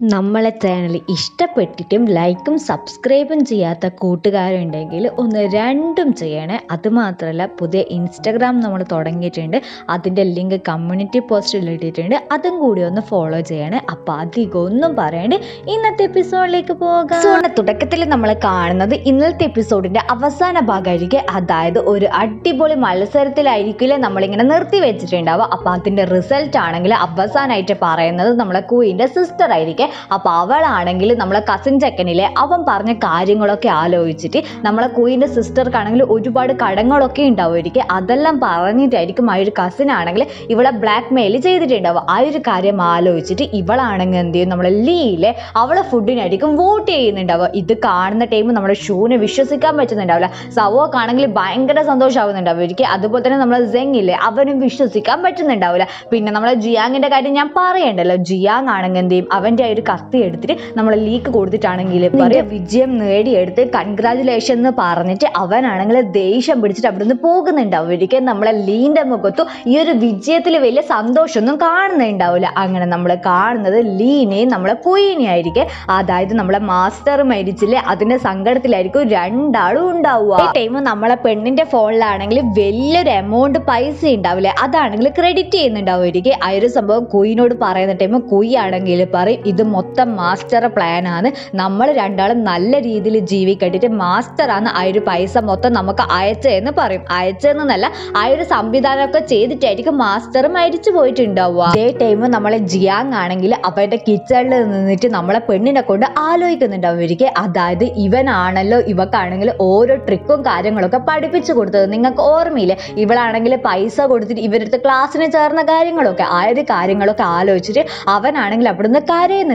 നമ്മളെ ചാനൽ ഇഷ്ടപ്പെട്ടിട്ടും ലൈക്കും സബ്സ്ക്രൈബും ചെയ്യാത്ത കൂട്ടുകാരുണ്ടെങ്കിൽ ഒന്ന് രണ്ടും ചെയ്യണേ. അതുമാത്രമല്ല പുതിയ ഇൻസ്റ്റഗ്രാം നമ്മൾ തുടങ്ങിയിട്ടുണ്ട്. അതിന്റെ ലിങ്ക് കമ്മ്യൂണിറ്റി പോസ്റ്റിൽ ഇട്ടിട്ടുണ്ട്. അതും കൂടി ഒന്ന് ഫോളോ ചെയ്യണേ. അപ്പം അധികം ഒന്നും പറയാണ്ട്. ഇന്നത്തെ എപ്പിസോഡിലേക്ക് പോകാം. സോണ തുടക്കത്തിൽ നമ്മൾ കാണുന്നത് ഇന്നത്തെ എപ്പിസോഡിന്റെ അവസാന ഭാഗമായിരിക്കും. അതായത് ഒരു അടിപൊളി മത്സരത്തിലായിരിക്കില്ല നമ്മളിങ്ങനെ നിർത്തി വെച്ചിട്ടുണ്ടാവുക അപ്പം അതിന്റെ റിസൾട്ട് ആണെങ്കിൽ അവസാനമായിട്ട് പറയുന്നത് നമ്മളെ കൂയിന്റെ സിസ്റ്റർ ആയിരിക്കും. അപ്പോൾ അവളാണെങ്കിൽ നമ്മളെ കസിൻ ചെക്കനിലെ അവൻ പറഞ്ഞ കാര്യങ്ങളൊക്കെ ആലോചിച്ചിട്ട് നമ്മളെ കുയിന്റെ സിസ്റ്റർക്കാണെങ്കിൽ ഒരുപാട് കടങ്ങളൊക്കെ ഉണ്ടാവുമായിരിക്കും. അതെല്ലാം പറഞ്ഞിട്ടായിരിക്കും ആ ഒരു കസിൻ ആണെങ്കിൽ ഇവളെ ബ്ലാക്ക് മെയിൽ ചെയ്തിട്ടുണ്ടാവുക. ആ ഒരു കാര്യം ആലോചിച്ചിട്ട് ഇവളാണെങ്കിൽ എന്ത് ചെയ്യും? നമ്മളെ ലീയിലെ അവളെ ഫുഡിനായിരിക്കും വോട്ട് ചെയ്യുന്നുണ്ടാവുക. ഇത് കാണുന്ന ടൈം നമ്മളെ ഷൂവിനെ വിശ്വസിക്കാൻ പറ്റുന്നുണ്ടാവില്ല. സവോക്കാണെങ്കിൽ ഭയങ്കര സന്തോഷമാവുന്നുണ്ടാവുമായിരിക്കും. അതുപോലെ തന്നെ നമ്മളെ ഇല്ലേ അവനും വിശ്വസിക്കാൻ പറ്റുന്നുണ്ടാവില്ല. പിന്നെ നമ്മളെ ജിയാങ്ങിന്റെ കാര്യം ഞാൻ പറയണ്ടല്ലോ. ജിയാങ് ആണെങ്കിൽ എന്ത് ചെയ്യും? അവന്റെ ആ ഒരു കത്തി എടുത്തിട്ട് നമ്മൾ ലീക്ക് കൊടുത്തിട്ടാണെങ്കിൽ പറയും വിജയം നേടിയെടുത്ത് കൺഗ്രാചുലേഷൻ എന്ന് പറഞ്ഞിട്ട് അവനാണെങ്കിൽ ദേഷ്യം പിടിച്ചിട്ട് അവിടുന്ന് പോകുന്നുണ്ടാവും. ഒരിക്കൽ നമ്മളെ ലീന്റെ മുഖത്തു ഈ ഒരു വിജയത്തിൽ വലിയ സന്തോഷമൊന്നും കാണുന്നുണ്ടാവില്ല. അങ്ങനെ നമ്മൾ കാണുന്നത് ലീനെയും നമ്മളെ കുയിനെ ആയിരിക്കും. അതായത് നമ്മളെ മാസ്റ്റർ മരിച്ചില്ലേ അതിന്റെ സങ്കടത്തിലായിരിക്കും രണ്ടാളും ഉണ്ടാവുക. ഈ ടൈം നമ്മളെ പെണ്ണിന്റെ ഫോണിലാണെങ്കിൽ വലിയൊരു എമൗണ്ട് പൈസ ഉണ്ടാവില്ലേ അതാണെങ്കിൽ ക്രെഡിറ്റ് ചെയ്യുന്നുണ്ടാവുമായിരിക്കും ആ ഒരു സംഭവം കുയിനോട് പറയുന്ന ടൈം കുയി ആണെങ്കിൽ പറയും ഇത് മൊത്തം മാസ്റ്റർ പ്ലാൻ ആണ്. നമ്മൾ രണ്ടാളും നല്ല രീതിയിൽ ജീവിക്കട്ടിട്ട് മാസ്റ്റർ ആണ് ആ ഒരു പൈസ മൊത്തം നമുക്ക് അയച്ചതെന്ന് പറയും. അയച്ചതെന്നല്ല ആ ഒരു സംവിധാനമൊക്കെ ചെയ്തിട്ടായിരിക്കും മാസ്റ്റർ മരിച്ചു പോയിട്ടുണ്ടാവുക. അതേ ടൈം നമ്മളെ ജിയാങ് ആണെങ്കിൽ അവരുടെ കിച്ചണിൽ നിന്നിട്ട് നമ്മളെ പെണ്ണിനെ കൊണ്ട് ആലോചിക്കുന്നുണ്ടാവുമായിരിക്കും അതായത് ഇവനാണല്ലോ ഇവക്കാണെങ്കിൽ ഓരോ ട്രിക്കും കാര്യങ്ങളൊക്കെ പഠിപ്പിച്ചു കൊടുത്തത്. നിങ്ങൾക്ക് ഓർമ്മയില്ലേ? ഇവളാണെങ്കിൽ പൈസ കൊടുത്തിട്ട് ഇവരുടെ ക്ലാസ്സിന് ചേർന്ന കാര്യങ്ങളൊക്കെ ആയത് കാര്യങ്ങളൊക്കെ ആലോചിച്ചിട്ട് അവനാണെങ്കിൽ അവിടുന്ന്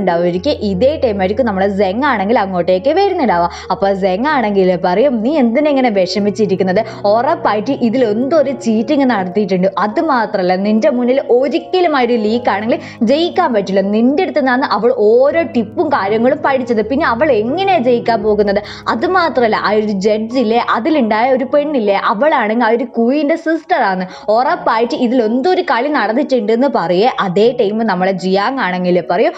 കരയുന്നുണ്ടാവുമായിരിക്കും ഇതേ ടൈം ആയിരിക്കും നമ്മളെ സെങ് ആണെങ്കിൽ അങ്ങോട്ടേക്ക് വരുന്നുണ്ടാവുക. അപ്പോൾ സെങ് ആണെങ്കിൽ പറയും നീ എന്തിനെങ്ങനെ വിഷമിച്ചിരിക്കുന്നത്? ഉറപ്പായിട്ട് ഇതിൽ എന്തൊരു ഒരു ചീറ്റിംഗ് നടത്തിയിട്ടുണ്ട്. അത് മാത്രമല്ല നിന്റെ മുന്നിൽ ഒരിക്കലും ആ ഒരു ലീക്ക് ആണെങ്കിൽ ജയിക്കാൻ പറ്റില്ല. നിന്റെ അടുത്ത് നിന്നാണ് അവൾ ഓരോ ടിപ്പും കാര്യങ്ങളും പഠിച്ചത്. പിന്നെ അവൾ എങ്ങനെയാണ് ജയിക്കാൻ പോകുന്നത്? അത് മാത്രമല്ല ആ ഒരു ജഡ്ജില്ലേ അതിലുണ്ടായ ഒരു പെണ്ണില്ലേ അവളാണെങ്കിൽ ആ ഒരു കുയിന്റെ സിസ്റ്റർ ആണ്. ഉറപ്പായിട്ട് ഇതിൽ എന്തോ ഒരു കളി നടന്നിട്ടുണ്ട് എന്ന് പറയേ. അതേ ടൈം നമ്മളെ ജിയാങ് ആണെങ്കിൽ പറയും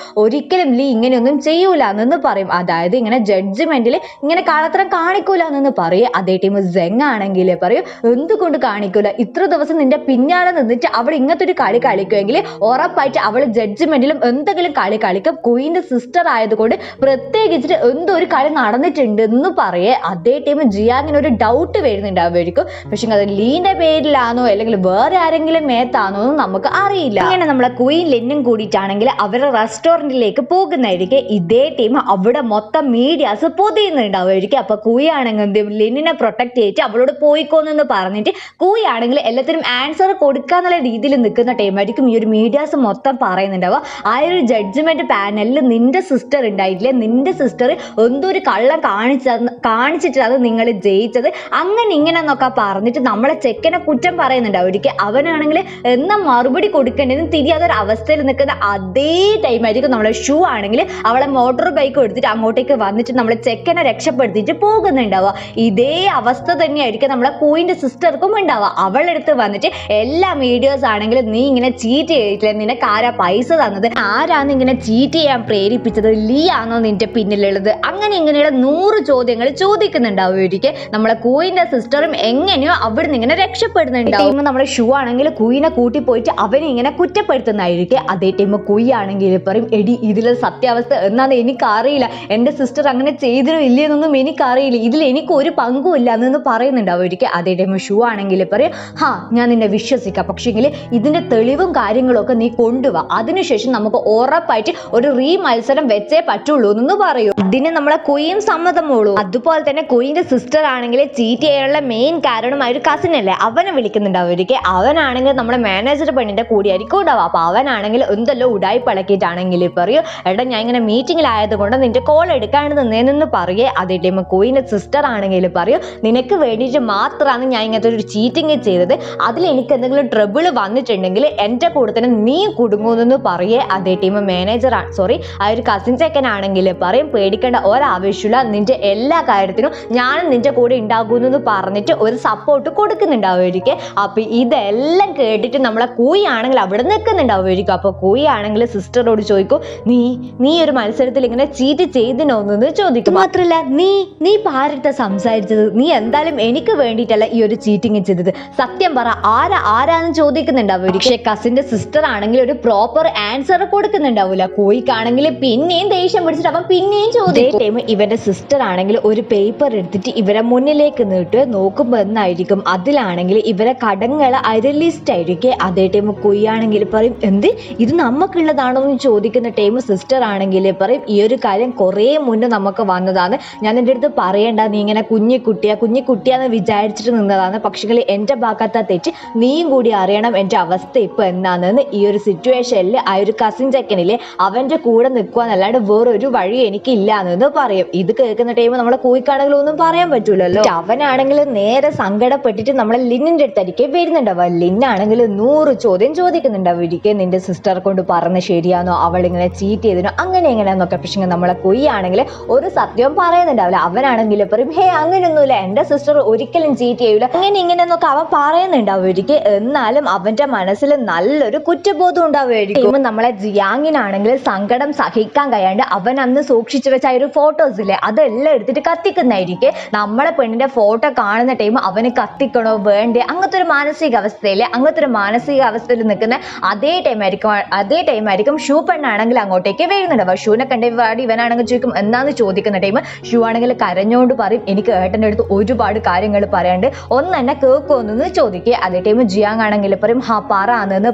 ഒരിക്കലും ലീ ഇങ്ങനെയൊന്നും ചെയ്യൂല എന്ന് പറയും. അതായത് ഇങ്ങനെ ജഡ്ജ്മെന്റിൽ ഇങ്ങനെ കാളത്രം കാണിക്കൂല എന്ന് പറയും. അതേ ടീം സെങ് ആണെങ്കിൽ പറയും എന്തുകൊണ്ട് കാണിക്കൂല? ഇത്ര ദിവസം നിന്റെ പിന്നാലെ നിന്നിട്ട് അവൾ ഇങ്ങനത്തെ ഒരു കളി കളിക്കുമെങ്കിൽ ഉറപ്പായിട്ട് അവൾ ജഡ്ജ്മെന്റിലും എന്തെങ്കിലും കളി കളിക്കും. കുയിന്റെ സിസ്റ്റർ ആയതുകൊണ്ട് പ്രത്യേകിച്ചിട്ട് എന്തോ ഒരു കളി നടന്നിട്ടുണ്ട് എന്ന് പറയേ. അതേ ടീം ജിയാങ്ങിന് ഒരു ഡൗട്ട് വരുന്നുണ്ടാവുമായിരിക്കും പക്ഷെ അത് ലീന്റെ പേരിലാണോ അല്ലെങ്കിൽ വേറെ ആരെങ്കിലും മേത്താണോ എന്ന് നമുക്ക് അറിയില്ല. ഇങ്ങനെ നമ്മളെ കുയിൻ ലെന്നും കൂടിയിട്ടാണെങ്കിൽ അവരുടെ റെസ്റ്റോറന്റിലേക്ക് പോകുന്നതായിരിക്കും ഇതേ ടീം അവിടെ മൊത്തം മീഡിയാസ് പൊതിയുന്നുണ്ടാവുമായിരിക്കും. അപ്പൊ കൂയാണെങ്കിൽ എന്ത് ചെയ്യും? ലിനിനെ പ്രൊട്ടക്ട് ചെയ്തിട്ട് അവളോട് പോയിക്കോന്നെന്ന് പറഞ്ഞിട്ട് കൂയാണെങ്കിൽ എല്ലാത്തിനും ആൻസർ കൊടുക്കാന്നുള്ള രീതിയിൽ നിൽക്കുന്ന ടീമായിരിക്കും ഈ ഒരു മീഡിയാസ് മൊത്തം പറയുന്നുണ്ടാവുക. ആ ഒരു ജഡ്ജ്മെന്റ് പാനലിൽ നിന്റെ സിസ്റ്റർ ഉണ്ടായിട്ടില്ലേ? നിന്റെ സിസ്റ്റർ എന്തോ ഒരു കള്ളം കാണിച്ച കാണിച്ചിട്ടാണ് നിങ്ങൾ ജയിച്ചത്? അങ്ങനെ ഇങ്ങനെ എന്നൊക്കെ പറഞ്ഞിട്ട് നമ്മളെ ചെക്കനെ കുറ്റം പറയുന്നുണ്ടാവും അവനാണെങ്കിൽ എന്നാ മറുപടി കൊടുക്കേണ്ടതെന്ന് തിരിയാതൊരു അവസ്ഥയിൽ നിൽക്കുന്ന അതേ ടൈമായിരിക്കും നമ്മളെ ഷൂ ആണെങ്കിൽ അവളെ മോട്ടോർ ബൈക്ക് എടുത്തിട്ട് അങ്ങോട്ടേക്ക് വന്നിട്ട് നമ്മളെ ചെക്കനെ രക്ഷപ്പെടുത്തിയിട്ട് പോകുന്നുണ്ടാവുക. ഇതേ അവസ്ഥ തന്നെയായിരിക്കും നമ്മളെ കൂയിന്റെ സിസ്റ്റർക്കും ഉണ്ടാവുക. അവളെടുത്ത് വന്നിട്ട് എല്ലാ വീഡിയോസ് ആണെങ്കിലും നീ ഇങ്ങനെ ചീറ്റ് ചെയ്തിട്ടില്ല? നിനക്ക് ആരാ പൈസ തന്നത്? ആരാന്ന് ഇങ്ങനെ ചീറ്റ് ചെയ്യാൻ പ്രേരിപ്പിച്ചത്? ലീ ആണോ നിന്റെ പിന്നിലുള്ളത്? അങ്ങനെ ഇങ്ങനെയുള്ള നൂറ് ചോദ്യങ്ങൾ ചോദിക്കുന്നുണ്ടാവും ഇവരിക്ക് നമ്മളെ കൂയിന്റെ സിസ്റ്ററും എങ്ങനെയോ അവിടുന്ന് ഇങ്ങനെ രക്ഷപ്പെടുന്നുണ്ടാവും. നമ്മുടെ ഷൂ ആണെങ്കിൽ കുയിനെ കൂട്ടി പോയിട്ട് അവനെ ഇങ്ങനെ കുറ്റപ്പെടുത്തുന്നതായിരിക്കും. അതേ ടൈം കുയ്യാണെങ്കിൽ ആണെങ്കിൽ പറയും എടി ഇതിലെ സത്യാവസ്ഥ എന്നാന്ന് എനിക്കറിയില്ല. എന്റെ സിസ്റ്റർ അങ്ങനെ ചെയ്തിരോ ഇല്ലയെന്നൊന്നും എനിക്കറിയില്ല. ഇതിൽ എനിക്ക് ഒരു പങ്കും ഇല്ല എന്ന് പറയുന്നുണ്ട് അവർക്ക് അതേ ടൈം ഷൂ ആണെങ്കിൽ പറയും ഹാ ഞാൻ നിന്നെ വിശ്വസിക്കാം. പക്ഷേങ്കിൽ ഇതിന്റെ തെളിവും കാര്യങ്ങളൊക്കെ നീ കൊണ്ടുവാ. അതിനുശേഷം നമുക്ക് ഉറപ്പായിട്ട് ഒരു റീ മത്സരം വെച്ചേ പറ്റുള്ളൂ എന്ന് പറയൂ. ഇതിന് നമ്മളെ കുയും സമ്മതമുള്ളൂ. അതുപോലെ തന്നെ കുയിന്റെ സിസ്റ്റർ ആണെങ്കിൽ ചീറ്റ് ചെയ്യാനുള്ള മെയിൻ കാരണം ഒരു കസിൻ അല്ലേ? അവനെ വിളിക്കുന്നുണ്ട് അവർക്ക് അവനാണെങ്കിൽ നമ്മുടെ മാനേജർ പെണ്ണിന്റെ കൂടിയായിരിക്കും ഉണ്ടാവുക. അപ്പൊ അവനാണെങ്കിൽ എന്തെല്ലോ ഉടായി പളക്കിയിട്ടാണെങ്കിൽ പറയും എടാ ഞാൻ ഇങ്ങനെ മീറ്റിംഗിലായത് കൊണ്ട് നിന്റെ കോൾ എടുക്കാൻ നിന്നേന്ന് പറയേ. അതേ ടൈം കുയിന്റെ സിസ്റ്റർ ആണെങ്കിലും പറയും നിനക്ക് വേണ്ടിയിട്ട് മാത്രമാണ് ഞാൻ ഇങ്ങനത്തെ ഒരു ചീറ്റിംഗ് ചെയ്തത്. അതിൽ എനിക്ക് എന്തെങ്കിലും ട്രബിൾ വന്നിട്ടുണ്ടെങ്കിൽ എന്റെ കൂടെ തന്നെ നീ കുടുങ്ങുമെന്ന് പറയേ. അതേ ടീം മാനേജർ സോറി ആ ഒരു കസിൻ ചെക്കൻ ആണെങ്കിൽ പറയും പേടിക്കേണ്ട ഒരാവശ്യമില്ല നിന്റെ എല്ലാ കാര്യത്തിനും ഞാനും നിന്റെ കൂടെ ഉണ്ടാകുമെന്ന് പറഞ്ഞിട്ട് ഒരു സപ്പോർട്ട് കൊടുക്കുന്നുണ്ടാവുമായിരിക്കും. അപ്പൊ ഇതെല്ലാം കേട്ടിട്ട് നമ്മളെ കൂയി ആണെങ്കിൽ അവിടെ നിൽക്കുന്നുണ്ടാവുമായിരിക്കും. അപ്പോൾ കൂയി ആണെങ്കിൽ സിസ്റ്ററോട് ചോദിക്കും നീ നീ ഒരു മത്സരത്തിൽ ഇങ്ങനെ ചീറ്റ് ചെയ്തിനോന്ന് ചോദിക്കും. മാത്രല്ല നീ നീ പാരത്തെ സംസാരിച്ചത് നീ എന്തായാലും എനിക്ക് വേണ്ടിയിട്ടല്ല ഈ ഒരു ചീറ്റിംഗ് ചെയ്തത്. സത്യം പറ ആരാ ആരാന്ന് ചോദിക്കുന്നുണ്ടാവും പക്ഷെ കസിന്റെ സിസ്റ്റർ ആണെങ്കിൽ ഒരു പ്രോപ്പർ ആൻസർ കൊടുക്കുന്നുണ്ടാവൂല. കോയിക്കാണെങ്കിൽ പിന്നെയും ദേഷ്യം പിടിച്ചിട്ട് അവൻ പിന്നെയും ചോദിക്കും. ഇവന്റെ സിസ്റ്റർ ആണെങ്കിൽ ഒരു പേപ്പർ എടുത്തിട്ട് ഇവരെ മുന്നിലേക്ക് നീട്ട് നോക്കുമ്പോ എന്നായിരിക്കും. അതിലാണെങ്കിൽ ഇവരെ കടങ്ങൾ അര ലിസ്റ്റ് ആയിരിക്കും. അതേ ടൈം കൊയ്യാണെങ്കിൽ പറയും എന്ത്? ഇത് നമുക്കുള്ളതാണോ എന്ന് ചോദിക്കുന്ന ടൈം സിസ്റ്റർ ആണെങ്കിൽ പറയും ഈ ഒരു കാര്യം കുറേ മുന്നേ നമുക്ക് വന്നതാണ്. ഞാൻ എന്റെ അടുത്ത് പറയേണ്ട നീ ഇങ്ങനെ കുഞ്ഞി കുട്ടിയാ കുഞ്ഞി കുട്ടിയാന്ന് വിചാരിച്ചിട്ട് നിന്നതാണ്. പക്ഷേ എന്റെ ഭാഗത്ത് തെറ്റ്. നീയും കൂടി അറിയണം എന്റെ അവസ്ഥ ഇപ്പൊ എന്താണെന്ന്. ഈ ഒരു സിറ്റുവേഷനിൽ ആ ഒരു കസിൻ ചെക്കനില്ലേ അവന്റെ കൂടെ നിൽക്കുവാന്നല്ലാണ്ട് വേറൊരു വഴി എനിക്കില്ല എന്ന് പറയും. ഇത് കേൾക്കുന്ന ടൈം നമ്മളെ കൂയിക്കാണെങ്കിലും ഒന്നും പറയാൻ പറ്റൂലല്ലോ. അവനാണെങ്കിൽ നേരെ സങ്കടപ്പെട്ടിട്ട് നമ്മളെ ലിന്നിന്റെ അടുത്തായിരിക്കും വരുന്നുണ്ടാവുക. ലിന്നാണെങ്കിൽ നൂറ് ചോദ്യം ചോദിക്കുന്നുണ്ടാവും. ഇരിക്കെ നിന്റെ സിസ്റ്റർ കൊണ്ട് പറഞ്ഞ് ശരിയാണോ അവൾ ഇങ്ങനെ ചീറ്റ് ചെയ്തിനോ അങ്ങനെ എങ്ങനെയാന്നൊക്കെ പക്ഷേ നമ്മളെ കൊയ്യാണെങ്കിൽ ഒരു സത്യവും പറയുന്നുണ്ടാവില്ല. അവനാണെങ്കിൽ പറയും ഹേ അങ്ങനെയൊന്നുമില്ല. എന്റെ സിസ്റ്റർ ഒരിക്കലും ചീറ്റ് ചെയ്യൂല. അങ്ങനെ ഇങ്ങനെയെന്നൊക്കെ അവൻ പറയുന്നുണ്ടാവും ഒരിക്കൽ. എന്നാലും അവന്റെ മനസ്സിൽ നല്ലൊരു കുറ്റബോധം ഉണ്ടാവുമായിരിക്കും. നമ്മളെ ജിയാങ്ങിനാണെങ്കിൽ സങ്കടം സഹിക്കാൻ കഴിയാണ്ട് അവൻ അന്ന് സൂക്ഷിച്ചു വെച്ച ആ ഒരു ഫോട്ടോസ് ഇല്ലേ അതെല്ലാം എടുത്തിട്ട് കത്തിക്കുന്നതായിരിക്കും. നമ്മളെ പെണ്ണിന്റെ ഫോട്ടോ കാണുന്ന ടൈം അവന് കത്തിക്കണോ വേണ്ടേ അങ്ങനത്തെ ഒരു മാനസികാവസ്ഥയിൽ അങ്ങനത്തെ ഒരു മാനസികാവസ്ഥയിൽ നിൽക്കുന്ന അതേ ടൈം ആയിരിക്കും അതേ ടൈം ആയിരിക്കും ഷൂ പെണ്ണാണെങ്കിൽ അങ്ങോട്ടേക്ക് വരുന്നുണ്ട്. അപ്പൊ ഷൂനെ കണ്ട പാടി ഇവനാണെങ്കിൽ ചോദിക്കും എന്നാന്ന് ചോദിക്കുന്ന ടൈം ഷൂ ആണെങ്കിൽ കരഞ്ഞോണ്ട് പറയും. എനിക്ക് ഏട്ടന്റെ അടുത്ത് ഒരുപാട് കാര്യങ്ങൾ പറയാണ്ട് ഒന്ന് എന്നെ കേൾക്കുമെന്ന് ചോദിക്കുക അതേ ടൈം ജിയാങ് ആണെങ്കിൽ പറയും ഹാ പറ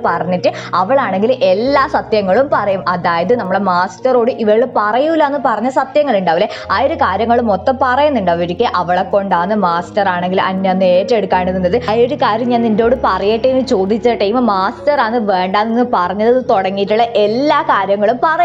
പറഞ്ഞിട്ട് അവളാണെങ്കിൽ എല്ലാ സത്യങ്ങളും പറയും. അതായത് നമ്മളെ മാസ്റ്ററോട് ഇവൾ പറയൂല എന്ന് പറഞ്ഞ സത്യങ്ങൾ ഉണ്ടാവില്ലേ ആ ഒരു കാര്യങ്ങൾ മൊത്തം പറയുന്നുണ്ടാവും ഒരിക്കൽ അവളെ കൊണ്ടാന്ന് മാസ്റ്റർ ആണെങ്കിൽ അന്നെ അന്ന് ഏറ്റെടുക്കാണ്ട് നിന്നത്. ആ ഒരു കാര്യം ഞാൻ നിന്നോട് പറയട്ടെ എന്ന് ചോദിച്ച ടൈം മാസ്റ്റർ ആണ് വേണ്ടെന്ന് പറഞ്ഞത് തുടങ്ങിയിട്ടുള്ള എല്ലാ കാര്യങ്ങളും പറയുന്നുണ്ടാവും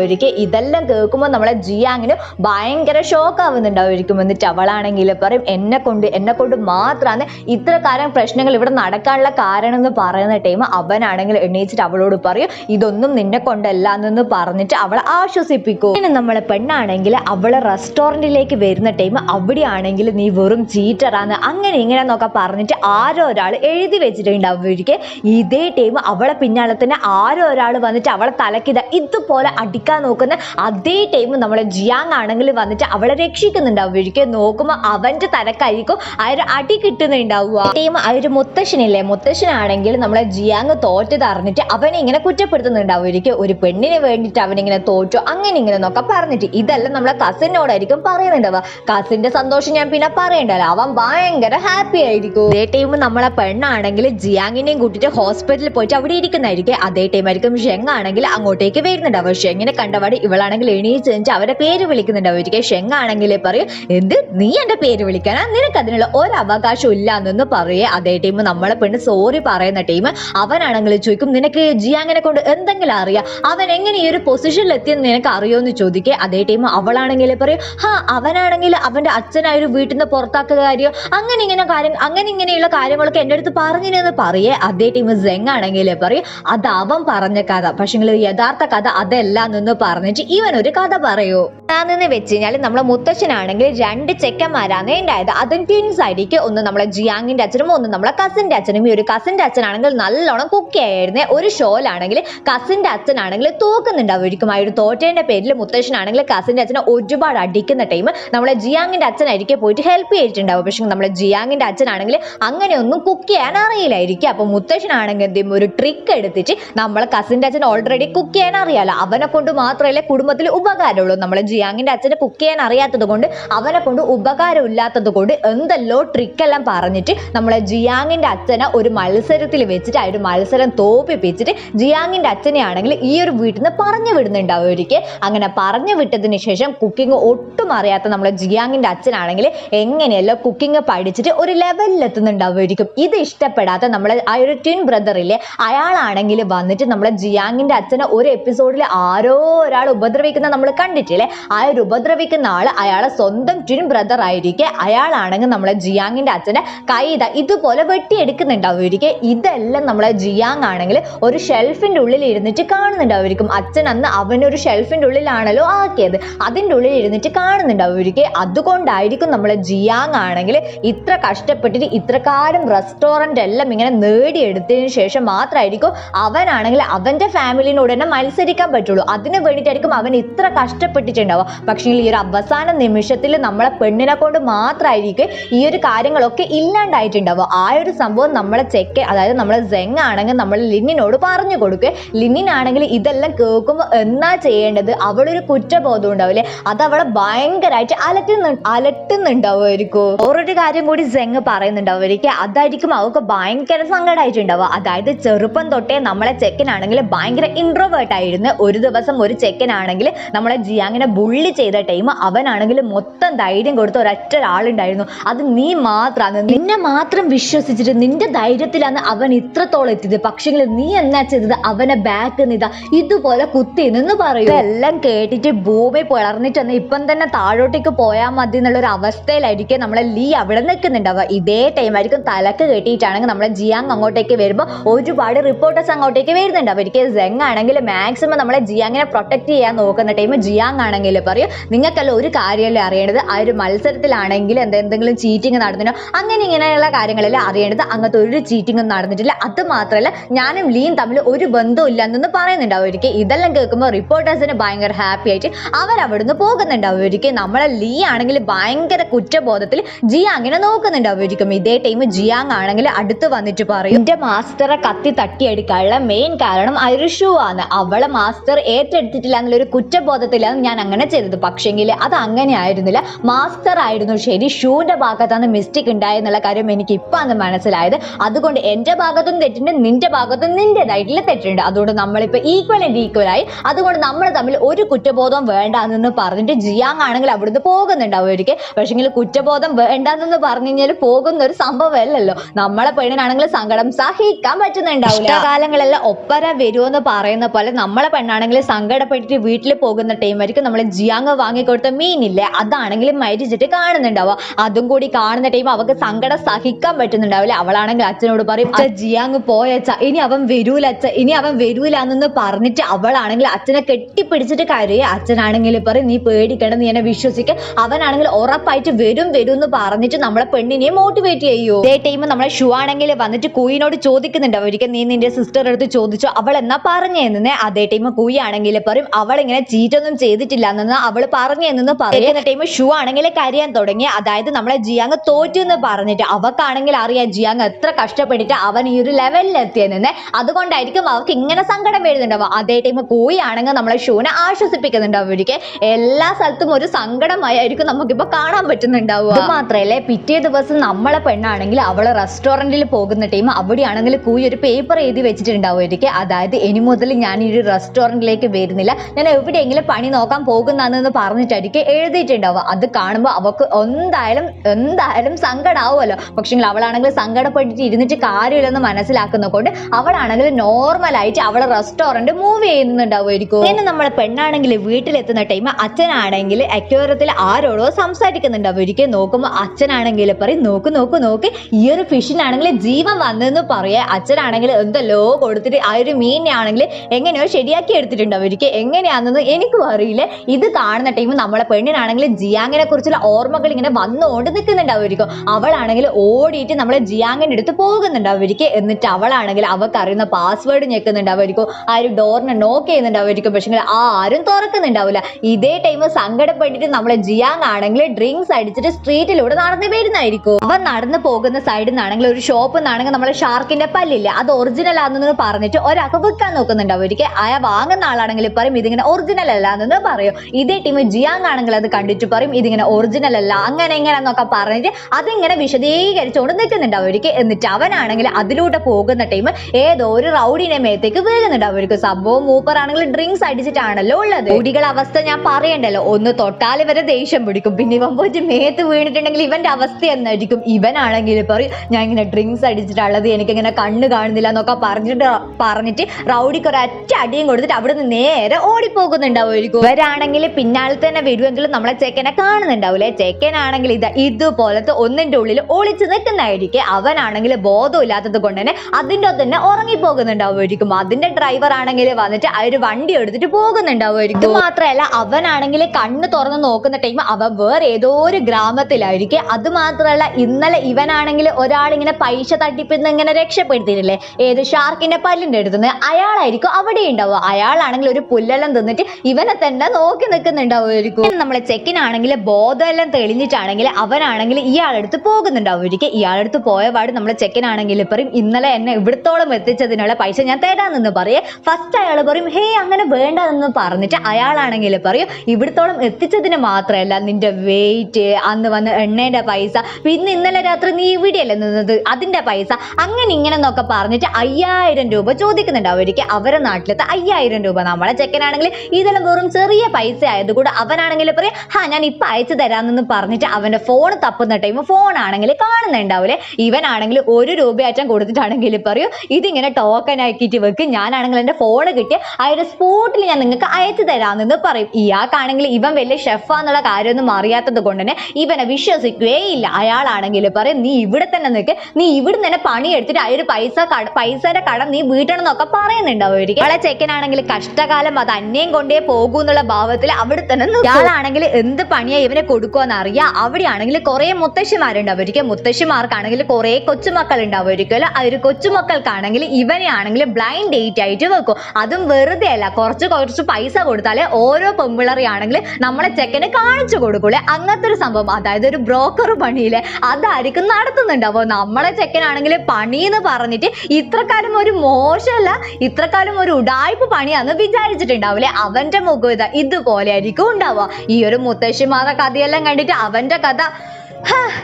ഒരിക്കൽ ഇതെല്ലാം കേൾക്കുമ്പോൾ നമ്മളെ ജിയാങ്ങിന് ഭയങ്കര ഷോക്ക് ആവുന്നുണ്ടാവുമായിരിക്കും എന്നിട്ട് അവളാണെങ്കിൽ പറയും എന്നെ കൊണ്ട് എന്നെ കൊണ്ട് മാത്രമാണ് ഇത്ര കാലം പ്രശ്നങ്ങൾ ഇവിടെ നടക്കാനുള്ള കാരണം എന്ന് പറയുന്ന ടൈം അവനാണെങ്കിൽ എണീച്ചിട്ട് അവളോട് പറയും ഇതൊന്നും നിന്നെ കൊണ്ടല്ല എന്നൊന്ന് പറഞ്ഞിട്ട് അവളെ ആശ്വസിപ്പിക്കും. പിന്നെ നമ്മളെ പെണ്ണാണെങ്കിൽ അവളെ റെസ്റ്റോറന്റിലേക്ക് വരുന്ന ടൈം അവിടെയാണെങ്കിൽ നീ വെറും ചീറ്ററാന്ന് അങ്ങനെ ഇങ്ങനെ എന്നൊക്കെ പറഞ്ഞിട്ട് ആരോ ഒരാൾ എഴുതി വെച്ചിട്ടുണ്ട് ഒരിക്കൽ ഇതേ ടൈം അവളെ പിന്നാലെ തന്നെ ആരോ ഒരാൾ വന്നിട്ട് അവളെ തലക്കിത ഇതുപോലെ അടിക്കാൻ നോക്കുന്ന അതേ ടൈം നമ്മളെ ജിയാങ് ആണെങ്കിൽ വന്നിട്ട് അവളെ രക്ഷിക്കുന്നുണ്ടാവും ഒരിക്കൽ നോക്കുമ്പോൾ അവന്റെ തലക്കായിരിക്കും ആ ഒരു അടി കിട്ടുന്നുണ്ടാവുക. ടൈം ആ ഒരു മുത്തശ്ശനില്ലേ? മുത്തശ്ശനാണെങ്കിൽ നമ്മളെ ജിയാങ് തോറ്റത് അറിഞ്ഞിട്ട് അവനെ ഇങ്ങനെ കുറ്റപ്പെടുത്തുന്നുണ്ടാവും ഒരിക്കൽ ഒരു പെണ്ണിന് വേണ്ടിയിട്ട് അവനിങ്ങനെ തോറ്റോ അങ്ങനെ ഇങ്ങനെ നോക്കാം പറഞ്ഞിട്ട് ഇതെല്ലാം നമ്മളെ കസിനോടായിരിക്കും പറയുന്നുണ്ടാവുക. കസിന്റെ സന്തോഷം ഞാൻ പിന്നെ പറയണ്ടല്ലോ. അവൻ ഭയങ്കര ഹാപ്പി ആയിരിക്കും. അതേ ടൈം നമ്മളെ പെണ്ണാണെങ്കിൽ ജിയാങ്ങിനെയും കൂട്ടിയിട്ട് ഹോസ്പിറ്റലിൽ പോയിട്ട് അവിടെ ഇരിക്കുന്നതായിരിക്കും. അതേ ടൈം ആയിരിക്കും ഷെങ് ആണെങ്കിൽ അങ്ങോട്ടേക്ക് വരുന്നുണ്ടാവും ഷെങ്ങിനെ കണ്ടപാട് ഇവളാണെങ്കിൽ എണീച്ച് കഴിഞ്ഞിട്ട് അവരെ പേര് വിളിക്കുന്നുണ്ടാവും. ഒരിക്കൽ ഷെങ് ആണെങ്കിൽ പറയും എന്ത്? നീ എന്റെ പേര് വിളിക്കാനാ? നിനക്ക് അതിനുള്ള ഒരു അവകാശം ഇല്ല എന്നൊന്ന് പറയേ. അതേ ടീം നമ്മളെ പെണ്ണ് സോറി പറയുന്ന ടീം അവനാണെങ്കിൽ ചോദിക്കും നിനക്ക് ജിയാങ്ങിനെ കൊണ്ട് എന്തെങ്കിലും അറിയാം? അവൻ എങ്ങനെ ഈ ഒരു പൊസിഷനിൽ എത്തിയെന്ന് നിനക്ക് അറിയോന്ന് ചോദിക്കേ. അതേ ടീം അവളാണെങ്കിൽ പറയും ഹാ അവനാണെങ്കിൽ അവന്റെ അച്ഛനായ ഒരു വീട്ടിൽ നിന്ന് പുറത്താക്കുക കാര്യം അങ്ങനെ ഇങ്ങനെ കാര്യം അങ്ങനെ ഇങ്ങനെയുള്ള കാര്യങ്ങളൊക്കെ എന്റെ അടുത്ത് പറഞ്ഞിരുന്നു പറയേ. അതേ ടീം സെങ് ആണെങ്കിൽ പറയും അത് അവൻ പറഞ്ഞ കഥ. പക്ഷെ യഥാർത്ഥ കഥ അതല്ല എന്ന് പറഞ്ഞിട്ട് ഇവൻ ഒരു കഥ പറയൂ. അതെന്ന് വെച്ച് കഴിഞ്ഞാൽ നമ്മളെ മുത്തച്ഛനാണെങ്കിൽ രണ്ട് ചെക്കന്മാരാണ് ഉണ്ടായത്. അതും ട്വിൻസ് ആയിരിക്കും. ഒന്ന് നമ്മളെ ജിയാങ്ങിന്റെ അച്ഛനും ഒന്ന് നമ്മളെ കസിന്റെ അച്ഛനും. ഈ ഒരു കസിന്റെ അച്ഛനാണെങ്കിൽ നല്ലോണം കുക്ക് ആയിരുന്നേ ഒരു ഷോയിലാണെങ്കിൽ കസിന്റെ അച്ഛനാണെങ്കിൽ തൂക്കുന്നുണ്ട്. അവരിക്കും ആ ഒരു തോറ്റേന്റെ പേരിൽ മുത്തശ്ശനാണെങ്കിൽ കസിന്റെ അച്ഛനെ ഒരുപാട് അടിക്കുന്ന ടൈം നമ്മളെ ജിയാങ്ങിന്റെ അച്ഛനായിരിക്കും പോയിട്ട് ഹെൽപ്പ് ചെയ്തിട്ടുണ്ടാവും. പക്ഷെ നമ്മളെ ജിയാങ്ങിന്റെ അച്ഛനാണെങ്കിൽ അങ്ങനെയൊന്നും കുക്ക് ചെയ്യാൻ അറിയില്ലായിരിക്കും. അപ്പൊ മുത്തശ്ശനാണെങ്കിൽ എന്തെങ്കിലും ഒരു ട്രിക്ക് എടുത്തിട്ട് നമ്മളെ കസിന്റെ അച്ഛൻ ഓൾറെഡി കുക്ക് ചെയ്യാൻ അറിയാലോ. അവനെ കൊണ്ട് മാത്രമല്ലേ കുടുംബത്തിൽ ഉപകാരമുള്ളൂ. നമ്മളെ ജിയാങ്ങിന്റെ അച്ഛനെ കുക്ക് ചെയ്യാൻ അറിയാത്തത് കൊണ്ട് അവനെ കൊണ്ട് ഉപകാരം ഇല്ലാത്തത് കൊണ്ട് എന്തെല്ലോ ട്രിക്കെല്ലാം പറഞ്ഞിട്ട് നമ്മളെ ജിയാങ്ങിന്റെ അച്ഛനെ ഒരു മത്സരത്തിൽ വെച്ചിട്ട് ആ ഒരു മത്സരം തോപ്പിപ്പിച്ചിട്ട് ജിയാങ്ങിന്റെ അച്ഛനെ ആണെങ്കിൽ ഈ ഒരു വീട്ടിൽ നിന്ന് പറഞ്ഞു വിടുന്നുണ്ടാവും ഒരിക്കൽ. അങ്ങനെ പറഞ്ഞു വിട്ടതിന് ശേഷം കുക്കിംഗ് ഒട്ടും അറിയാത്ത നമ്മളെ ജിയാങ്ങിന്റെ അച്ഛനാണെങ്കിൽ എങ്ങനെയല്ലോ കുക്കിംഗ് പഠിച്ചിട്ട് ഒരു ലെവലിൽ എത്തുന്നുണ്ടാവുമായിരിക്കും ഇത് ഇഷ്ടപ്പെടാത്ത നമ്മളെ ആ ഒരു ട്വിൻ ബ്രദർ ഇല്ലേ അയാളാണെങ്കിൽ വന്നിട്ട് നമ്മളെ ജിയാങ്ങിന്റെ അച്ഛനെ ഒരു എപ്പിസോഡിൽ ആരോ ഒരാൾ ഉപദ്രവിക്കുന്ന നമ്മൾ കണ്ടിട്ടില്ലേ? ആ ഒരു ഉപദ്രവിക്കുന്ന ആൾ അയാളെ സ്വന്തം ട്വിൻ ബ്രദർ ആയിരിക്കെ. അയാളാണെങ്കിൽ നമ്മളെ ജിയാങ്ങിന്റെ അച്ഛന്റെ കൈ ഇതാ ഇതുപോലെ വെട്ടിയെടുക്കുന്നുണ്ടാവുമായിരിക്കും ഇതെല്ലാം നമ്മളെ ജിയാങ് ആണെങ്കിൽ ഒരു ഷെൽഫിന്റെ ഉള്ളിൽ ഇരുന്നിട്ട് കാണുന്നുണ്ടാവുമായിരിക്കും അച്ഛൻ അന്ന് അവനൊരു ഷെൽഫിന്റെ ഉള്ളിലാണല്ലോ ആക്കിയത്. അതിന്റെ ഉള്ളിൽ ഇരുന്നിട്ട് കാണുന്നുണ്ടാവുമായിരിക്കും അതുകൊണ്ടായിരിക്കും നമ്മളെ ജിയാങ് ആണെങ്കിൽ ഇത്ര കഷ്ടപ്പെട്ടിട്ട് ഇത്രക്കാലം റെസ്റ്റോറന്റ് എല്ലാം ഇങ്ങനെ നേടിയെടുത്തതിന് ശേഷം മാത്രമായിരിക്കും അവനാണെങ്കിൽ അവന്റെ ഫാമിലിനോട് തന്നെ മത്സരിക്കാൻ പറ്റുള്ളൂ. അതിന് വേണ്ടിയിട്ടായിരിക്കും അവൻ ഇത്ര കഷ്ടപ്പെട്ടിട്ടുണ്ടാവുക. പക്ഷേ ഈ ഒരു അവസാന നിമിഷത്തിൽ നമ്മളെ പെണ്ണിനെ കൊണ്ട് മാത്രമായിരിക്കും ഈ ഒരു കാര്യങ്ങളൊക്കെ ഇല്ലാണ്ടായിട്ടുണ്ടാവുക. ആ ഒരു സംഭവം നമ്മളെ ചെക്ക് അതായത് നമ്മളെ സെങ് ആണെങ്കിൽ നമ്മൾ ലിന്നിനോട് പറഞ്ഞു കൊടുക്കുക ലിന്നിനാണെങ്കിൽ ഇതെല്ലാം കേൾക്കുമ്പോൾ എന്നാ ചെയ്യേണ്ടത്? അവളൊരു കുറ്റബോധം ഉണ്ടാവില്ലേ? അത് അവളെ ഭയങ്കരമായിട്ട് അലട്ടുന്നു അലട്ടുന്നുണ്ടാവുമായിരിക്കും. വേറൊരു കാര്യം കൂടി സെങ് പറയുന്നുണ്ടാവുമായിരിക്കും. അതായിരിക്കും അവൾക്ക് ഭയങ്കര സങ്കടമായിട്ടുണ്ടാവുക അതായത് ചെറുപ്പം തൊട്ടേ നമ്മളെ ചെക്കനാണെങ്കിൽ ഭയങ്കര ഇൻട്രോവേർട്ട് ആയിരുന്നു. ഒരു ദിവസം ഒരു ചെക്കനാണെങ്കിൽ നമ്മളെ ജിയാങ്ങിനെ ബുള്ളി ചെയ്ത ടൈം അവനാണെങ്കിൽ മൊത്തം ധൈര്യം കൊടുത്ത ഒരൊറ്റ ഒരാളുണ്ടായിരുന്നു. അത് നീ മാത്രമാണ് നിന്നെ മാത്രം വിശ്വസിച്ചിട്ട് നിന്റെ ധൈര്യത്തിലാണ് അവൻ ഇത്രത്തോളം എത്തിയത്. പക്ഷെങ്കിൽ നീ എന്നാ ചെയ്തത്? അവനെ ബാക്ക് നിതാ ഇതുപോലെ കുത്തി നിന്ന് പറയൂ. എല്ലാം കേട്ടിട്ട് ഭൂമി പിളർന്നിട്ട് വന്ന് ഇപ്പം തന്നെ താഴോട്ടേക്ക് പോയാൽ മതി എന്നുള്ള ഒരു അവസ്ഥയിലായിരിക്കും നമ്മളെ ലീ അവിടെ നിൽക്കുന്നുണ്ടാവുക. ഇതേ ടൈം ആയിരിക്കും തലക്ക് കെട്ടിയിട്ടാണെങ്കിൽ നമ്മളെ ജിയാങ് അങ്ങോട്ടേക്ക് വരുമ്പോൾ ഒരുപാട് റിപ്പോർട്ടേഴ്സ് അങ്ങോട്ടേക്ക് വരുന്നുണ്ട് അവർക്ക് സെങ് ആണെങ്കിൽ മാക്സിമം നമ്മളെ ജിയാങ്ങിനെ പ്രൊട്ടക്ട് ചെയ്യാൻ നോക്കുന്ന ടൈം ജിയാങ് ആണെങ്കിൽ പറയും നിങ്ങൾക്കല്ല ഒരു കാര്യമല്ലേ അറിയേണ്ടത്? ആ ഒരു മത്സരത്തിലാണെങ്കിൽ എന്ത് എന്തെങ്കിലും ചീറ്റിംഗ് നടന്നിനോ? അങ്ങനെ ഇങ്ങനെയുള്ള കാര്യങ്ങളെല്ലാം അറിയേണ്ടത്. അങ്ങനത്തെ ഒരു ചീറ്റിംഗും നടന്നിട്ടില്ല. അത് മാത്രമല്ല ഞാനും ലീൻ തമ്മിൽ ഒരു ബന്ധവും ഇല്ല എന്നൊന്ന് പറയുന്നുണ്ടാവും ഒരിക്കൽ ഇതെല്ലാം കേൾക്കുമ്പോൾ റിപ്പോർട്ടേഴ്സിന് ഭയങ്കര ഹാപ്പി ആയിട്ട് അവരവിടുന്ന് പോകുന്നുണ്ടാവും ഒരിക്കൽ നമ്മളെ ലീ ആണെങ്കിൽ ഭയങ്കര കുറ്റബോധത്തിൽ ജിയാങ്ങിനെ നോക്കുന്നുണ്ടാവും ഇതേ ടൈം ജിയാങ് ആണെങ്കിൽ അടുത്ത് വന്നിട്ട് പറയും എന്റെ മാസ്റ്ററെ കത്തി തട്ടിയടിക്കാനുള്ള മെയിൻ കാരണം ആ ഒരു ഷൂ ആണ്. അവളെ മാസ്റ്റർ ഏറ്റെടുത്തിട്ടില്ല എന്നുള്ളൊരു കുറ്റബോധത്തിലാണ് ഞാൻ അങ്ങനെ ചെയ്തത്. പക്ഷേങ്കിൽ അത് അങ്ങനെ ആയിരുന്നില്ല. മാസ്റ്റർ ആയിരുന്നു ശരി. ഷൂന്റെ ഭാഗത്താണ് മിസ്റ്റേക്ക് ഉണ്ടായെന്നുള്ള കാര്യം എനിക്ക് ഇപ്പാണ് മനസ്സിലായത്. അതുകൊണ്ട് എന്റെ ഭാഗത്തും തെറ്റുണ്ട് നിന്റെ ഭാഗത്തും നിന്റേതായിട്ടുള്ള തെറ്റുണ്ട്. അതുകൊണ്ട് നമ്മളിപ്പോ ഈക്വൽ ആൻഡ് ഈക്വൽ ആയി. അതുകൊണ്ട് നമ്മൾ തമ്മിൽ ഒരു കുറ്റബോധം വേണ്ട എന്ന് പറഞ്ഞിട്ട് ജിയാങ് ആണെങ്കിൽ അവിടുന്ന് പോകുന്നുണ്ടാവും ഒരിക്കൽ. പക്ഷേങ്കിൽ കുറ്റബോധം വേണ്ടെന്ന് പറഞ്ഞു കഴിഞ്ഞാൽ പോകുന്ന ഒരു സംഭവമല്ലല്ലോ നമ്മളെ പെണ്ണിനാണെങ്കിൽ സങ്കടം സഹിക്കാൻ പറ്റുന്നുണ്ടാവില്ല. കാലങ്ങളെല്ലാം ഒപ്പര വരുമെന്ന് പറയുന്ന പോലെ നമ്മളെ പെണ്ണാണെങ്കിൽ സങ്കടപ്പെട്ടിട്ട് വീട്ടിൽ പോകുന്ന ടൈമായിരിക്കും നമ്മൾ ജിയാങ് വാങ്ങിക്കൊടുത്ത മീനില്ലേ? അതാണെങ്കിൽ മരിച്ചിട്ട് കാണുന്നുണ്ടാവുക. അതും കൂടി കാണുന്ന ടൈം അവൾക്ക് സങ്കടം സഹിക്കാൻ പറ്റുന്നുണ്ടാവില്ല. അവളാണെങ്കിൽ അച്ഛനോട് പറയും "അച്ഛാ, ജിയാങ് പോയച്ച ഇനി അവൻ വരൂല അച്ഛ. ഇനി അവൻ വരൂല എന്ന് പറഞ്ഞിട്ട് അവളാണെങ്കിൽ അച്ഛനെ കെട്ടിപ്പിടിച്ചിട്ട് കരയെ അച്ഛനാണെങ്കിൽ പറയും നീ പേടിക്കണം നീ എന്നെ വിശ്വസിക്കുക അവനാണെങ്കിൽ ഉറപ്പായിട്ട് വരും വരും എന്ന് പറഞ്ഞിട്ട് നമ്മളെ പെണ്ണിനെ മോട്ടിവേറ്റ് ചെയ്യൂ. ഇതേ ടൈം നമ്മളെ ഷൂ ആണെങ്കിൽ വന്നിട്ട് കുയിനോട് ചോദിക്കുന്നുണ്ട്. ഒരിക്കൽ നീ നിന്റെ സിസ്റ്റർ അടുത്ത് ചോദിച്ചോ? അവൾ എന്നാ പറഞ്ഞേന്നെ? അതേ ടൈം ആണെങ്കിൽ പറയും അവൾ ഇങ്ങനെ ചീറ്റൊന്നും ചെയ്തിട്ടില്ല എന്ന് അവൾ പറഞ്ഞു പറഞ്ഞെന്നു പറയുന്ന ടൈം ഷൂ ആണെങ്കിൽ കരയാൻ തുടങ്ങി. അതായത് നമ്മളെ ജിയാങ് തോറ്റു എന്ന് പറഞ്ഞിട്ട് അവക്കാണെങ്കിൽ അറിയാം ജിയാങ് എത്ര കഷ്ടപ്പെട്ടിട്ട് അവൻ ഈ ഒരു ലെവലിൽ എത്തിയെന്നെ അതുകൊണ്ടായിരിക്കും അവർക്ക് ഇങ്ങനെ സങ്കടം വരുന്നുണ്ടാവുക. അതേ ടൈം കൂയി ആണെങ്കിൽ നമ്മളെ ഷൂവിനെ ആശ്വസിപ്പിക്കുന്നുണ്ടാവും ഒരിക്കൽ എല്ലാ സ്ഥലത്തും ഒരു സങ്കടമായിരിക്കും നമുക്കിപ്പോ കാണാൻ പറ്റുന്നുണ്ടാവുക. അത് മാത്രല്ലേ പിറ്റേ ദിവസം നമ്മളെ പെണ്ണാണെങ്കിൽ അവൾ റെസ്റ്റോറന്റിൽ പോകുന്ന ടൈം അവിടെയാണെങ്കിൽ കൂയി ഒരു പേപ്പർ എഴുതി വെച്ചിട്ടുണ്ടാവും ഒരിക്കൽ അതായത് ഇനി മുതൽ ഞാൻ ഈ ഒരു റെസ്റ്റോറന്റിലേക്ക് വരുന്നില്ല. ഞാൻ എവിടെയെങ്കിലും പണി നോക്കാൻ പോകുന്നതെന്ന് പറഞ്ഞിട്ടായിരിക്കും എഴുതിയിട്ടുണ്ടാവുക. അത് കാണുമ്പോൾ അവൾക്ക് എന്തായാലും എന്തായാലും സങ്കടമാവുമല്ലോ പക്ഷേ അവളാണെങ്കിൽ സങ്കടപ്പെട്ടിട്ട് ഇരുന്നിട്ട് കാര്യമില്ലെന്ന് മനസ്സിലാക്കുന്ന കൊണ്ട് അവളാണെങ്കിൽ നോർമൽ ആയിട്ട് അവളെ റെസ്റ്റോറന്റ് മൂവ് ചെയ്യുന്നുണ്ടാവുമായിരിക്കും. പിന്നെ നമ്മളെ പെണ്ണാണെങ്കിൽ വീട്ടിലെത്തുന്ന ടൈം അച്ഛനാണെങ്കിൽ അക്വേറിയത്തിൽ ആരോടോ സംസാരിക്കുന്നുണ്ടാവുമായിരിക്കും. നോക്കുമ്പോൾ അച്ഛനാണെങ്കിൽ പറയും നോക്ക് നോക്ക് നോക്ക് ഈ ഒരു ഫിഷിനാണെങ്കിൽ ജീവൻ വന്നെന്ന് പറയാ. അച്ഛനാണെങ്കിൽ എന്തല്ലോ കൊടുത്തിട്ട് ആ ഒരു മീനാണെങ്കിൽ എങ്ങനെയോ ശരിയാക്കി എടുത്തിട്ടുണ്ടാവും അവർക്ക്. എങ്ങനെയാണെന്ന് എനിക്കും അറിയില്ല. ഇത് കാണുന്ന ടൈം നമ്മളെ പെണ്ണിനാണെങ്കിൽ ജിയാങ്ങിനെ കുറിച്ചുള്ള ഓർമ്മകൾ ഇങ്ങനെ വന്നുകൊണ്ട് നിൽക്കുന്നുണ്ടാവുമായിരിക്കും അവളാണെങ്കിൽ ഓടിയിട്ട് നമ്മളെ ജിയാങ്ങിന്റെ അടുത്ത് പോകുന്നുണ്ടാവുമായിരിക്കും എന്നിട്ട് അവളാണെങ്കിൽ അവൾക്ക് അറിയുന്ന പാസ്വേഡ് ഞെക്കുന്നുണ്ടാവുമായിരിക്കും ആ ഒരു ഡോറിനെ നോക്ക് ചെയ്യുന്നുണ്ടാവുമായിരിക്കും പക്ഷേ ആരും തുറക്കുന്നുണ്ടാവില്ല. ഇതേ ടൈം സങ്കടപ്പെട്ടിട്ട് നമ്മളെ ജിയാങ് ആണെങ്കിൽ ഡ്രിങ്ക്സ് അടിച്ചിട്ട് സ്ട്രീറ്റിലൂടെ നടന്നു വരുന്നതായിരിക്കും. അവൻ നടന്നു പോകുന്ന സൈഡിൽ നിന്നാണെങ്കിൽ ഒരു ഷോപ്പ് നിന്നാണെങ്കിൽ നമ്മളെ ഷാർക്കിന്റെ പല്ലില്ല? അത് ഒറിജിനൽ ആണെന്ന് പറഞ്ഞിട്ട് ഒരാൾക്ക് വിൽക്കാൻ നോക്കുന്നുണ്ടാവും ഒരിക്കൽ അയാൾ വാങ്ങുന്ന ആളാണെങ്കിൽ പറയും ഇതിങ്ങനെ ഒറിജിനൽ അല്ല എന്ന് പറയും. ഇതേ ടീം ജിയാങ് ആണെങ്കിൽ അത് കണ്ടിട്ട് പറയും ഇതിങ്ങനെ ഒറിജിനൽ അല്ല അങ്ങനെ എന്നൊക്കെ പറഞ്ഞിട്ട് അതിങ്ങനെ വിശദീകരിച്ചുകൊണ്ട് നിൽക്കുന്നുണ്ടാവും ഒരിക്കൽ എന്നിട്ട് അവനാണെങ്കിൽ അതിലൂടെ പോകുന്ന ടീം ഏതോ ഒരു റൗഡിനെ മേത്തേക്ക് വീഴുന്നുണ്ടാവും ഒരിക്കൽ സംഭവം മൂപ്പർ ആണെങ്കിൽ ഡ്രിങ്ക്സ് അടിച്ചിട്ടാണല്ലോ ഉള്ളത്. കുടികൾ അവസ്ഥ ഞാൻ പറയണ്ടല്ലോ. ഒന്ന് തൊട്ടാൽ ഇവരെ ദേഷ്യം പിടിക്കും. പിന്നെ ഇവൻ പോയിട്ട് മേത്ത് വീണിട്ടുണ്ടെങ്കിൽ ഇവന്റെ അവസ്ഥ എന്നായിരിക്കും ഇവനാണെങ്കിൽ പറയും ഞാൻ ഇങ്ങനെ ഡ്രിങ്ക്സ് അടിച്ചിട്ടുള്ളത് എനിക്കിങ്ങനെ കണ്ണ് കാണുന്നില്ല എന്നൊക്കെ പറഞ്ഞിട്ട് പറഞ്ഞിട്ട് റൗഡിക്ക് ഒരു അറ്റ അടിയും കൊടുത്തിട്ട് അവിടുന്ന് നേരെ ഓടിപ്പോകുന്നുണ്ടാവുമായിരിക്കും. ഇവരാണെങ്കിൽ പിന്നാലെ തന്നെ വരുമെങ്കിലും നമ്മളെ ചെക്കനെ കാണുന്നുണ്ടാവില്ലേ. ചെക്കനാണെങ്കിൽ ഇതാ ഇതുപോലത്തെ ഒന്നിന്റെ ഉള്ളിൽ ഒളിച്ചു നിൽക്കുന്നതായിരിക്കും. അവനാണെങ്കിൽ ബോധമില്ലാത്തത് കൊണ്ട് തന്നെ അതിന്റെ തന്നെ ഉറങ്ങിപ്പോകുന്നുണ്ടാവുമായിരിക്കും. അതിന്റെ ഡ്രൈവർ ആണെങ്കിൽ വന്നിട്ട് ആ ഒരു വണ്ടി എടുത്തിട്ട് പോകുന്നുണ്ടാവുമായിരിക്കും. ഇത് മാത്രമല്ല അവനാണെങ്കിൽ കണ്ണ് തുറന്ന് നോക്കുന്ന ടൈം അവൻ വേറെ ഏതോ ഒരു ഗ്രാമത്തിലായിരിക്കും. അത് മാത്രമല്ല ഇന്നലെ ഇവനാണെങ്കിൽ ഒരാളിങ്ങനെ പൈസ തട്ടിപ്പിന്ന് ഇങ്ങനെ രക്ഷപ്പെടുത്തിയിട്ടില്ലേ? ഏത് ഷാർക്കിന്റെ പല്ലിന്റെ അടുത്തുനിന്ന് അയാളായിരിക്കും അവിടെ ഉണ്ടാവുക അയാൾ അയാളാണെങ്കിൽ ഒരു പുല്ലെല്ലാം തിന്നിട്ട് ഇവനെ തന്നെ നോക്കി നിൽക്കുന്നുണ്ടാവുമായിരിക്കും. നമ്മളെ ചെക്കിനാണെങ്കിൽ ബോധമെല്ലാം തെളിഞ്ഞിട്ടാണെങ്കിൽ അവനാണെങ്കിൽ ഇയാളെടുത്ത് പോകുന്നുണ്ടാവുമായിരിക്കും ഇയാളെടുത്ത് പോയ പാട് നമ്മളെ ചെക്കനാണെങ്കിൽ പറയും ഇന്നലെ എന്നെ ഇവിടത്തോളം എത്തിച്ചതിനുള്ള പൈസ ഞാൻ തരാമെന്ന് പറയേ. ഫസ്റ്റ് അയാൾ പറയും ഹേ അങ്ങനെ വേണ്ട എന്ന് പറഞ്ഞിട്ട് അയാളാണെങ്കിൽ പറയും ഇവിടത്തോളം എത്തിച്ചതിന് മാത്രമല്ല നിന്റെ വെയിറ്റ് അന്ന് വന്ന് എണ്ണേന്റെ പൈസ പിന്നെ ഇന്നലെ രാത്രി നീ ഇവിടെയല്ലേ നിന്നത്? അതിന്റെ പൈസ അങ്ങനെ ഇങ്ങനെ എന്നൊക്കെ പറഞ്ഞിട്ട് അയ്യായിരം രൂപ ചോദിക്കുന്നുണ്ടാവുമായിരിക്കും അവരെ നാട്ടിലത്തെ അയ്യായിരം രൂപ. നമ്മളെ ചെക്കനാണെങ്കിൽ ഇതെല്ലാം വെറും ചെറിയ പൈസ ആയതുകൊണ്ട് അവനാണെങ്കിൽ പറയും ഹാ ഞാൻ ഇപ്പൊ അയച്ചു തരാമെന്ന് പറഞ്ഞിട്ട് അവന്റെ ഫോൺ തപ്പുന്ന ടൈം ഫോൺ ആണെങ്കിൽ കാണുന്നുണ്ടാവില്ലേ ഇവനാണെങ്കിൽ ഒരു രൂപയാറ്റം കൊടുത്തിട്ടാണെങ്കിൽ പറയൂ ഇതിങ്ങനെ ടോക്കൺ ആക്കിയിട്ട് വെക്കും. ഞാനാണെങ്കിൽ എന്റെ ഫോൺ കിട്ടി അതിന്റെ സ്പോട്ടിൽ ഞാൻ നിങ്ങൾക്ക് അയച്ചു തരാമെന്ന് പറയും. ഇയാൾക്കാണെങ്കിൽ ഇവൻ വലിയ ഷെഫാന്നുള്ള കാര്യമൊന്നും അറിയാത്തത് കൊണ്ട് തന്നെ ഇവനെ വിശ്വസിക്കുകയേ ഇല്ല. അയാളാണെങ്കിൽ പറയും നീ ഇവിടെ തന്നെ നിൽക്ക് നീ ഇവിടുന്ന് തന്നെ പണിയെടുത്തിട്ട് ആ ഒരു പൈസ പൈസയുടെ കടം നീ വീട്ടണം എന്നൊക്കെ പറയുന്നുണ്ടാവും അവളെ ചെക്കനാണെങ്കിൽ കഷ്ടകാലം അത് അന്യം കൊണ്ടേ പോകൂ എന്നുള്ള ഭാവത്തിൽ അവിടെ തന്നെ. ഇയാളാണെങ്കിൽ എന്ത് പണിയാ ഇവനെ കൊടുക്കുമെന്ന് അറിയാം. അവിടെയാണെങ്കിൽ കുറെ മുത്തശ്ശിമാരുണ്ടാവുമായിരിക്കും മുത്തശ്ശിമാർക്കാണെങ്കിൽ കുറെ കൊച്ചുമക്കൾ ഉണ്ടാവുമായിരിക്കുമല്ലോ ആ ഒരു കൊച്ചുമക്കൾക്കാണെങ്കിൽ ഇവനെ ആണെങ്കിൽ ബ്ലൈൻഡ് ഡേറ്റ് ആയിട്ട് വെക്കും. അതും വെറുതെ അല്ല കുറച്ച് കുറച്ച് പൈസ കൊടുത്താലേ ഓരോ പെമ്പിളറിയാണെങ്കിൽ നമ്മളെ ചെക്കനെ കാണിച്ചു കൊടുക്കൂലേ അങ്ങനത്തെ ഒരു സംഭവം. അതായത് ഒരു ബ്രോക്കർ പണിയിലെ അതായിരിക്കും നടത്തുന്നുണ്ടാവും നമ്മളെ ചെക്കനാണെങ്കിൽ പണി എന്ന് പറഞ്ഞിട്ട് ഇത്രക്കാലം ഒരു മോശമല്ല ഇത്രക്കാലം ഒരു ഉടായ്പ പണിയാന്ന് വിചാരിച്ചിട്ടുണ്ടാവില്ലേ? അവന്റെ മുഖം ഇതാ ഇതുപോലെ ആയിരിക്കും ഉണ്ടാവുക. ഈ ഒരു മുത്തശ്ശിമാരുടെ കഥയെല്ലാം കണ്ടിട്ട് അവന്റെ കഥ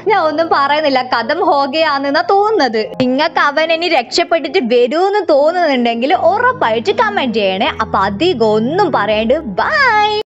ഞാൻ ഒന്നും പറയുന്നില്ല. കഥം ഹോകയാണെന്ന തോന്നുന്നത്. നിങ്ങൾക്ക് അവൻ ഇനി രക്ഷപ്പെട്ടിട്ട് വരുമെന്ന് തോന്നുന്നുണ്ടെങ്കിൽ ഉറപ്പായിട്ട് കമന്റ് ചെയ്യണേ. അപ്പൊ അധികം ഒന്നും പറയണ്ട്. ബൈ